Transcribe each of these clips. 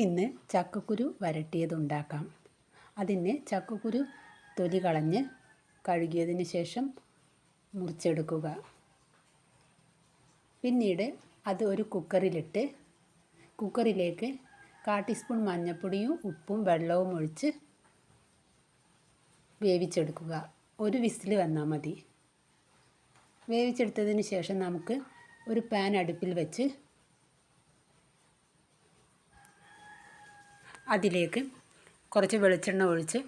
നമുക്കിന്ന് ചക്കക്കുരു വരട്ടിയതുണ്ടാക്കാം. അതിന് ചക്കക്കുരു തൊലി കളഞ്ഞ് കഴുകിയതിന് ശേഷം മുറിച്ചെടുക്കുക. പിന്നീട് അത് ഒരു കുക്കറിലിട്ട് കുക്കറിലേക്ക് കാ ടീസ്പൂൺ മഞ്ഞൾപ്പൊടിയും ഉപ്പും വെള്ളവും ഒഴിച്ച് വേവിച്ചെടുക്കുക. ഒരു വിസിൽ വന്നാൽ മതി. വേവിച്ചെടുത്തതിന് ശേഷം നമുക്ക് ഒരു പാൻ അടുപ്പിൽ വെച്ച് അതിലേക്ക് കുറച്ച് വെളിച്ചെണ്ണ ഒഴിച്ച്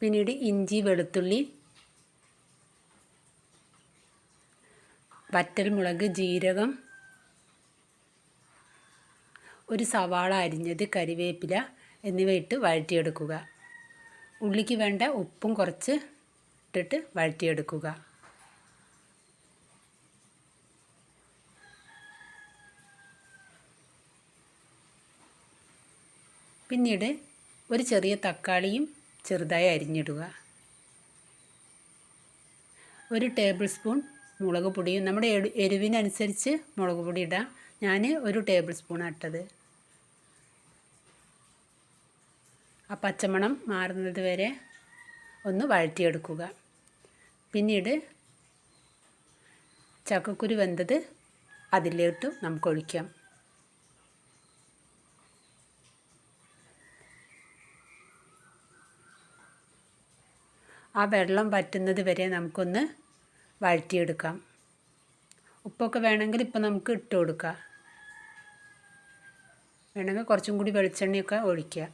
പിന്നീട് ഇഞ്ചി വെളുത്തുള്ളി വറ്റൽമുളക് ജീരകം ഒരു സവാള അരിഞ്ഞത് കരിവേപ്പില എന്നിവ ഇട്ട് വഴറ്റിയെടുക്കുക. ഉള്ളിക്ക് വേണ്ട ഉപ്പും കുറച്ച് ഇട്ടിട്ട് വഴറ്റിയെടുക്കുക. പിന്നീട് ഒരു ചെറിയ തക്കാളിയും ചെറുതായി അരിഞ്ഞിടുക. ഒരു ടേബിൾ സ്പൂൺ മുളക് പൊടിയും നമ്മുടെ എരിവിനനുസരിച്ച് മുളക് പൊടി ഇടാം. ഞാൻ ഒരു ടേബിൾ സ്പൂൺ ഇട്ടത്. ആ പച്ചമണം മാറുന്നത് വരെ ഒന്ന് വഴറ്റിയെടുക്കുക. പിന്നീട് ചക്കക്കുരു വെന്തത് അതിലോട്ട് നമുക്ക് ഒഴിക്കാം ആ വെള്ളം വറ്റുന്നത് വരെ നമുക്കൊന്ന് വഴറ്റിയെടുക്കാം. ഉപ്പൊക്കെ വേണമെങ്കിൽ ഇപ്പം നമുക്ക് ഇട്ട് കൊടുക്കാം. വേണമെങ്കിൽ കുറച്ചും കൂടി വെളിച്ചെണ്ണയൊക്കെ ഒഴിക്കുക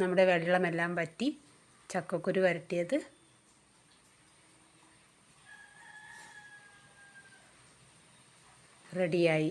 നമ്മുടെ വെള്ളമെല്ലാം വറ്റി ചക്കക്കുരു വരട്ടിയത്. റെഡിയായി.